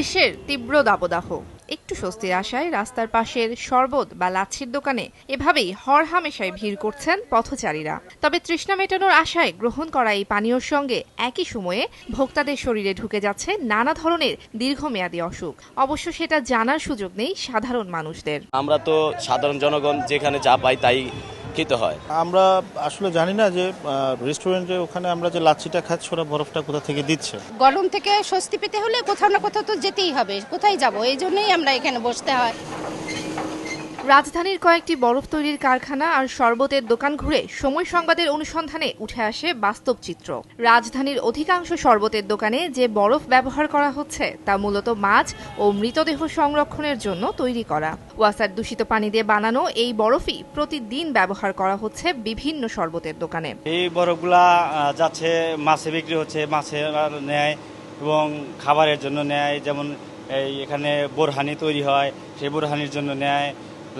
গ্রীষ্মের তীব্র দাবদাহ। একটু স্বস্তির আশায় রাস্তার পাশের শরবত বা লাচ্ছির দোকানে এভাবেই হরহামেশায় ভিড় করছেন পথচারীরা। তবে তৃষ্ণা মেটানোর আশায় গ্রহণ করা এই পানীয়র সঙ্গে একই সময়ে ভোক্তাদের শরীরে ঢুকে যাচ্ছে নানা ধরনের দীর্ঘমেয়াদী অসুখ। অবশ্য সেটা জানার সুযোগ নেই সাধারণ মানুষদের। আমরা তো সাধারণ জনগণ যেখানে যা পাই তাই খেতে হয়। আমরা আসলে জানি না যে রেস্টুরেন্টে ওখানে আমরা যে লাচ্ছিটা খাচ্ছি ওরা বরফটা কোথা থেকে দিচ্ছে? গরম থেকে স্বস্তি পেতে হলে কোথাও না কোথাও তো যেতেই হবে। কোথায় যাব? এই জন্যই আমরা এখানে বসতে হয়। রাজধানীর কয়েকটি বরফ তৈরির কারখানা আর শরবতের দোকান ঘুরে সময় সংবাদের অনুসন্ধানে উঠে আসে বাস্তব চিত্র। রাজধানীর অধিকাংশ শরবতের দোকানে যে বরফ ব্যবহার করা হচ্ছে, তা মূলত মাছ ও মৃতদেহ সংরক্ষণের জন্য তৈরি করা। ওয়াসার দূষিত পানি দিয়ে বানানো এই বরফই প্রতিদিন ব্যবহার করা হচ্ছে বিভিন্ন শরবতের দোকানে। এই বরফগুলা যাচ্ছে মাছে বিক্রি হচ্ছে, মাছে আর নেয় এবং খাবারের জন্য নেয়। যেমন এই এখানে বোরহানি তৈরি হয়, সেই বোরহানির জন্য নেয়।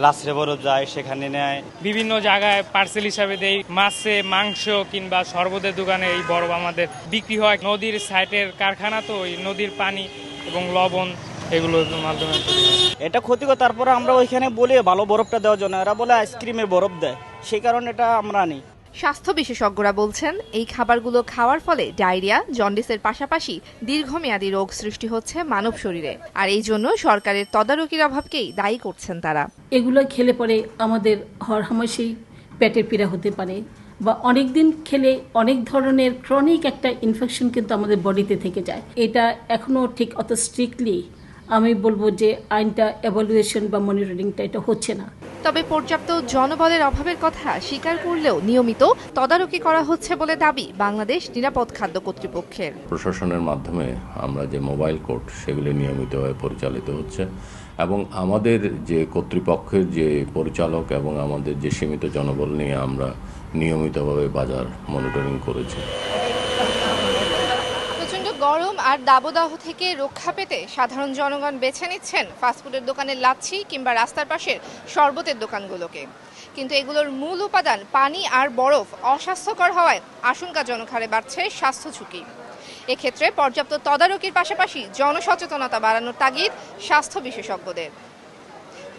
লাসরে বরফ যায় সেখানে নেয়। বিভিন্ন জায়গায় পার্সেল হিসাবে দেই। মাছে মাংস কিংবা শরবতের দোকানে এই বরফ আমাদের বিক্রি হয়। নদীর সাইটের কারখানা তো ওই নদীর পানি এবং লবণ এগুলোর মাধ্যমে এটা ক্ষতিকর তারপরে আমরা ওইখানে বলি ভালো বরফটা দেওয়ার জন্য। এরা বলে আইসক্রিমে বরফ দেয়। সেই কারণে এটা আমরা নিই স্বাস্থ্য বিশেষজ্ঞরা বলছেন, এই খাবারগুলো খাওয়ার ফলে ডায়রিয়া, জন্ডিসের পাশাপাশি দীর্ঘমেয়াদী রোগ সৃষ্টি হচ্ছে মানব শরীরে। আর এই জন্য সরকারের তদারকির অভাবকেই দায়ী করছেন তারা। এগুলো খেলে পরে আমাদের হরহামেশাই পেটের পীড়া হতে পারে বা অনেক দিন খেলে অনেক ধরনের ক্রনিক একটা ইনফেকশন কিন্তু আমাদের বডিতে থেকে যায়। এটা এখনও ঠিক অত স্ট্রিক্টলি আমি বলব যে আইনটা এভালুয়েশন বা মনিটরিংটা এটা হচ্ছে না। তবে পর্যাপ্ত জনবলের অভাবের কথা স্বীকার করলেও নিয়মিত তদারকি করা হচ্ছে বলে দাবি বাংলাদেশ নিরাপদ খাদ্য কর্তৃপক্ষের। প্রশাসনের মাধ্যমে আমরা যে মোবাইল কোর্ট সেগুলি নিয়মিতভাবে পরিচালিত হচ্ছে এবং আমাদের যে কর্তৃপক্ষের যে পরিচালক এবং আমাদের যে সীমিত জনবল নিয়ে আমরা নিয়মিতভাবে বাজার মনিটরিং করেছি। গরম আর দাবদাহ থেকে রক্ষা পেতে সাধারণ জনগণ বেছে নিচ্ছেন ফাস্টফুডের দোকানের লাচ্ছি কিংবা রাস্তার পাশের শরবতের দোকানগুলোকে। কিন্তু এগুলোর মূল উপাদান পানি আর বরফ অস্বাস্থ্যকর হওয়ায় আশঙ্কাজনক হারে বাড়ছে স্বাস্থ্য ঝুঁকি। এক্ষেত্রে পর্যাপ্ত তদারকির পাশাপাশি জনসচেতনতা বাড়ানোর তাগিদ স্বাস্থ্য বিশেষজ্ঞদের।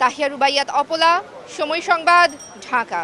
তাহিয়া রুবাইয়াত অপলা, সময় সংবাদ, ঢাকা।